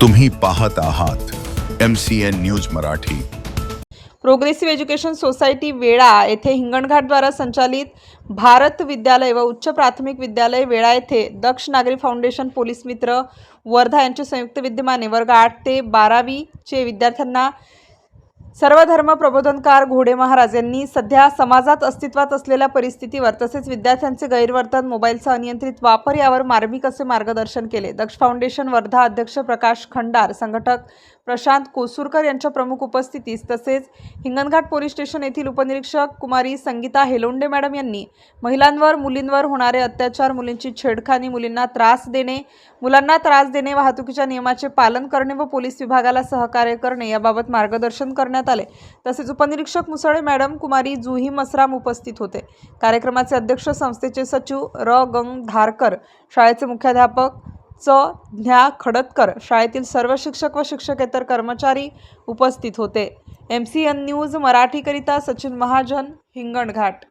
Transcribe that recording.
तुम्ही पाहत आहात M C N news Marathi. Progressive education society वेळा येथे हिंगणघाटद्वारा संचालित भारत विद्यालय व उच्च प्राथमिक विद्यालय वेळा येथे दक्ष नागरी फाउंडेशन पोलीस मित्र वर्धा यांचे संयुक्त विद्यमाने वर्ग आठ ते बारावीचे विद्यार्थ्यांना सर्वधर्म प्रबोधनकार घोडे महाराज यांनी सध्या समाजात अस्तित्वात असलेल्या परिस्थितीवर तसेच विद्यार्थ्यांचे गैरवर्तन मोबाईलचा अनियंत्रित वापर यावर मार्मिक असे मार्गदर्शन केले. दक्ष फाउंडेशन वर्धा अध्यक्ष प्रकाश खंडार संघटक प्रशांत कोसूरकर यांच्या प्रमुख उपस्थितीस तसेच हिंगणघाट पोलीस स्टेशन येथील उपनिरीक्षक कुमारी संगीता हेलोंडे मॅडम यांनी महिलांवर मुलींवर होणारे अत्याचार मुलींची छेडखानी मुलींना त्रास देणे मुलांना त्रास देणे वाहतुकीच्या नियमाचे पालन करणे व पोलीस विभागाला सहकार्य करणे याबाबत मार्गदर्शन करण्यात करण्यात आले. तसेच उपनिरीक्षक मुसळे मॅडम कुमारी जुही मसराम उपस्थित होते. कार्यक्रमाचे अध्यक्ष संस्थेचे सचिव र. गंग धारकर शाळेचे मुख्याध्यापक च. ज्ञा खडतकर शाळेतील सर्व शिक्षक व शिक्षकेतर कर्मचारी उपस्थित होते. एम सी एन न्यूज मराठीकरिता सचिन महाजन हिंगणघाट.